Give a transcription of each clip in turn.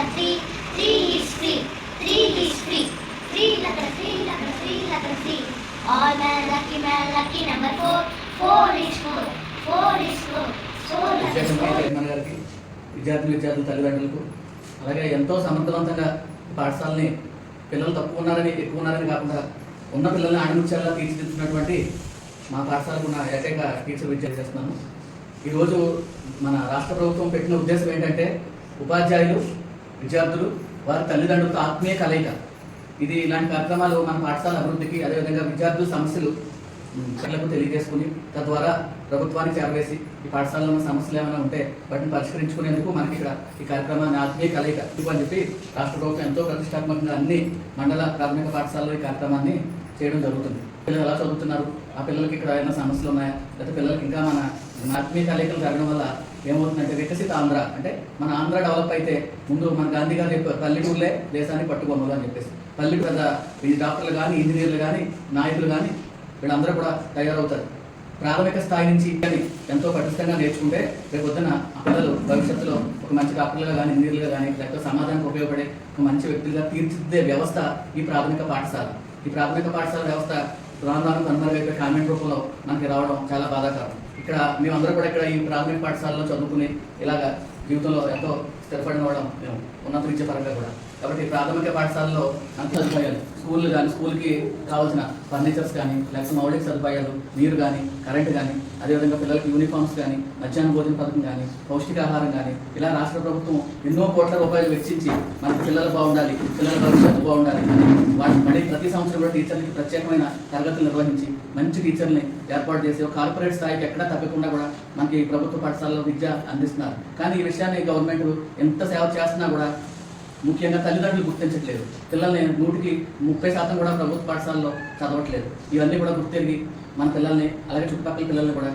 అక్కడ three three is free three free three all man lucky man lucky number four four four four four విద్యార్థులు తల్లిదండ్రులకు అలాగే ఎంతో సమర్థవంతంగా పాఠశాలని పిల్లలు తక్కువ ఉన్నారని ఎక్కువ ఉన్నారని కాకుండా ఉన్న పిల్లల్ని ఆనందించేలా తీర్చిదిద్దుతున్నటువంటి మా పాఠశాలకు నా ఏకైక టీచర్ విద్య చేస్తున్నాను. ఈరోజు మన రాష్ట్ర ప్రభుత్వం పెట్టిన ఉద్దేశం ఏంటంటే ఉపాధ్యాయులు విద్యార్థులు వారి తల్లిదండ్రులతో ఆత్మీయ కలయిక. ఇది ఇలాంటి కార్యక్రమాలు మన పాఠశాల అభివృద్ధికి అదేవిధంగా విద్యార్థుల సమస్యలు ప్రజలకు పిల్లలకు తెలియజేసుకుని తద్వారా ప్రభుత్వానికి చేరవేసి ఈ పాఠశాలలో ఉన్న సమస్యలు ఏమైనా ఉంటే వాటిని పరిష్కరించుకునేందుకు మనకి ఇక్కడ ఈ కార్యక్రమాన్ని ఆత్మీయ కలయిక అని చెప్పి రాష్ట్ర ప్రభుత్వం ఎంతో ప్రతిష్టాత్మకంగా అన్ని మండల ప్రాథమిక పాఠశాలలో ఈ కార్యక్రమాన్ని చేయడం జరుగుతుంది. పిల్లలు ఎలా చదువుతున్నారు? ఆ పిల్లలకి ఇక్కడ ఏమైనా సమస్యలు ఉన్నాయా? లేకపోతే పిల్లలకి ఇంకా మన ఆత్మీయ కలయికలు జరగడం వల్ల ఏమవుతుందంటే వికసిత ఆంధ్ర అంటే మన ఆంధ్ర డెవలప్ అయితే ముందు మన గాంధీ గారు చెప్పారు పల్లెటూరులే దేశాన్ని పట్టుకోమలు అని చెప్పేసి. పల్లెటూరు పెద్ద ఈ డాక్టర్లు కానీ ఇంజనీర్లు కానీ నాయకులు కానీ వీళ్ళందరూ కూడా తయారవుతారు. ప్రాథమిక స్థాయి నుంచి కానీ ఎంతో పటిష్టంగా నేర్చుకుంటే రేపు పొద్దున పిల్లలు భవిష్యత్తులో ఒక మంచి డాక్టర్లుగా కానీ ఇంజనీర్లుగా కానీ లేకపోతే సమాజానికి ఉపయోగపడే ఒక మంచి వ్యక్తులుగా తీర్చిదిద్దే వ్యవస్థ ఈ ప్రాథమిక పాఠశాల. ఈ ప్రాథమిక పాఠశాల వ్యవస్థ రాను రాను కనుమరుగైపోయి కామెంట్ రూపంలో మనకి రావడం చాలా బాధాకరం. ఇక్కడ మేమందరూ కూడా ఇక్కడ ఈ ప్రాథమిక పాఠశాలలో చదువుకుని ఇలాగ జీవితంలో ఎంతో స్థిరపడిన వాళ్ళం. మేము ఉన్నత విద్య పరంగా కూడా. కాబట్టి ప్రాథమిక పాఠశాలలో అంత సదుపాయాలు స్కూల్ కానీ స్కూల్కి కావాల్సిన ఫర్నిచర్స్ కానీ లేకపోతే మౌలిక సదుపాయాలు నీరు కానీ కరెంట్ కానీ అదేవిధంగా పిల్లలకి యూనిఫామ్స్ కానీ మధ్యాహ్న భోజన పథకం కానీ పౌష్టికాహారం కానీ ఇలా రాష్ట్ర ప్రభుత్వం ఎన్నో కోట్ల రూపాయలు వెచ్చించి మన పిల్లలు బాగుండాలి పిల్లల భవిష్యత్తు బాగుండాలి వాటి మళ్ళీ ప్రతి సంవత్సరం కూడా టీచర్లకి ప్రత్యేకమైన తరగతులు నిర్వహించి మంచి టీచర్ని ఏర్పాటు చేసి ఒక కార్పొరేట్ స్థాయికి ఎక్కడా తగ్గకుండా కూడా మనకి ప్రభుత్వ పాఠశాలలో విద్య అందిస్తున్నారు. కానీ ఈ విషయాన్ని గవర్నమెంట్ ఎంత సేవ చేస్తున్నా కూడా ముఖ్యంగా తల్లిదండ్రులు గుర్తించట్లేదు. పిల్లల్ని నూటికి ముప్పై శాతం కూడా ప్రభుత్వ పాఠశాలలో చదవట్లేదు. ఇవన్నీ కూడా గుర్తిరిగి మన పిల్లల్ని అలాగే చుట్టుపక్కల పిల్లల్ని కూడా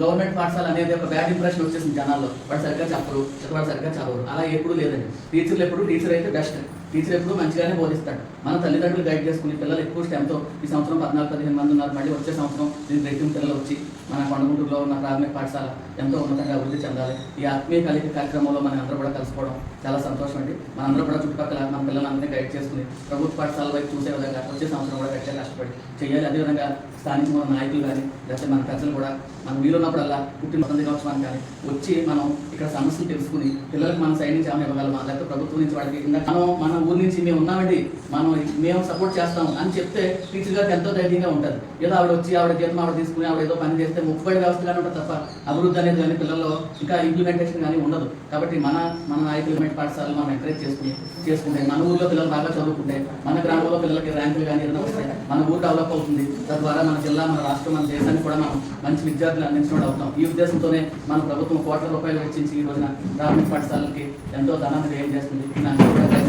గవర్నమెంట్ పాఠశాల అనేది ఒక బ్యాడ్ ఇంప్రెషన్ వచ్చేసింది జనాల్లో. వాడు సరిగ్గా చెప్పరు వాడు సరిగ్గా చదవరు. అలా ఎప్పుడు లేదండి. టీచర్లు ఎప్పుడు టీచర్ అయితే బెస్ట్ టీచర్ ఎప్పుడు మంచిగానే బోధిస్తాడు. మన తల్లిదండ్రులు గైడ్ చేసుకుని పిల్లలు ఎక్కువ స్టెంతో ఈ సంవత్సరం పద్నాలుగు పదిహేను మంది ఉన్నారు. మళ్ళీ వచ్చే సంవత్సరం దీనికి రెట్టింపు పిల్లలు వచ్చి మన కొండగుంటూరులో ఉన్న ప్రాథమిక పాఠశాల ఎంతో ఉన్నతంగా అభివృద్ధి చెందాలి. ఈ ఆత్మీయ కలిపి కార్యక్రమంలో మనం అందరూ కూడా కలుసుకోవడం చాలా సంతోషం అండి. మనందరూ కూడా చుట్టుపక్కల మన పిల్లలందరినీ గైడ్ చేసుకుని ప్రభుత్వ పాఠశాల వైపు చూసే విధంగా వచ్చే సంవత్సరం కూడా గట్టిగా కష్టపడి చేయాలి. అదేవిధంగా స్థానిక మన నాయకులు కానీ లేకపోతే మన ప్రజలు కూడా మనం వీలున్నప్పుడల్లా పుట్టిన వసంత దినోత్సవాన్ని కానీ వచ్చి మనం ఇక్కడ సమస్యలు తెలుసుకుని పిల్లలకు మన సైడ్ నుంచి ఆమె ఇవ్వగలమా లేకపోతే ప్రభుత్వం నుంచి వాళ్ళకి ఇంకా మనం మన ఊరి నుంచి మేము ఉన్నామండి. మనం మేము సపోర్ట్ చేస్తాం అని చెప్తే టీచర్ గారికి ఎంతో ధైర్యంగా ఉంటుంది. ఏదో ఆవిడ వచ్చి ఆవిడ జీతం ఆవిడ తీసుకుని ఆవిడ ఏదో పని చేస్తే ముక్కుబడి వ్యవస్థగానే ఉంటుంది తప్ప అభివృద్ధి అనేది కానీ పిల్లల్లో ఇంకా ఇంప్లిమెంటేషన్ కానీ ఉండదు. కాబట్టి మన మన నాయకులు గవర్నమెంట్ పాఠశాలలు మనం ఎంకరేజ్ చేసుకుని చేసుకుంటే మన ఊర్లో పిల్లలు బాగా చదువుకుంటే మన గ్రామంలో పిల్లలకి ర్యాంకులు కానీ ఏదైనా వస్తాయి మన ఊరు డెవలప్ అవుతుంది. తద్వారా మన జిల్లా మన రాష్ట్రం మన దేశానికి కూడా మనం మంచి విద్యార్థులు అందించడం అవుతాం. ఈ ఉద్దేశంతోనే మన ప్రభుత్వం కోట్ల రూపాయలు వెచ్చించి ఈ రోజున ప్రాథమిక పాఠశాలలకి ఎంతో ధనాన్ని వ్యయం చేస్తుంది.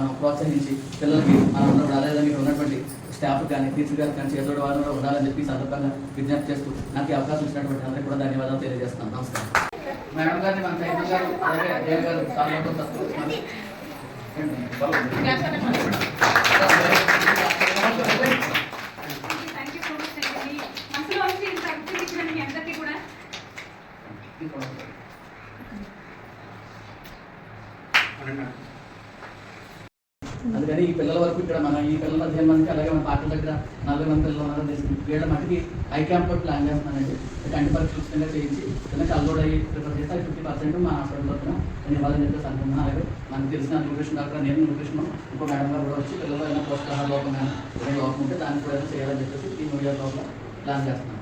మనం ప్రోత్సహించి పిల్లలకి మనం అదేవిధంగా ఇక్కడ ఉన్నటువంటి స్టాఫ్ కానీ టీచర్ గారు కానీ చేదోడు వారు కూడా ఉండాలని చెప్పి సందర్భంగా విజ్ఞప్తి చేస్తూ నాకు అవకాశం ఇచ్చినటువంటి అందరికీ కూడా ధన్యవాదాలు తెలియజేస్తున్నాను. నమస్కారం. మేడం గారిని మన సైతం గారు అలాగే దేవ్ గారు సార్లతో సత్కరిస్తున్నారు. థ్యాంక్ యూ సో మచ్ అండి మనసులో వచ్చి ఇంత అభివృద్ధి ఇచ్చిన మీ అందరికీ కూడా అందుకని ఈ పిల్లల వరకు ఇక్కడ మన ఈ పిల్లల పదిహేను మందికి అలాగే మన పాటల దగ్గర నలభై మంది పిల్లలు ఉన్నారని తెలిసింది వీళ్ళ మటుకి ఐ క్యాంప్ కూడా ప్లాన్ చేస్తున్నానండి. కంటి పరీక్షలు ఉచితంగా చేయించి పిల్లలకి అల్లోడ్ అయ్యి ప్రిఫర్ చేస్తే ఫిఫ్టీ పర్సెంట్ మా హాస్పిటల్ తరఫున నేను చెప్పేసి అనుకుంటున్నాను అలాగే మనకు తెలిసిన న్యూట్రిషన్ డాక్టర్ నేను న్యూట్రిషన్ ఇంకో మేడం గారు కూడా వచ్చి పిల్లలు ఏమైనా పోషకాహార లోపం కానీ ఏదైనా లోపం ఉంటే దాన్ని కూడా చేయాలని చెప్పేసి ఈ మూడు లోపల ప్లాన్ చేస్తున్నాను.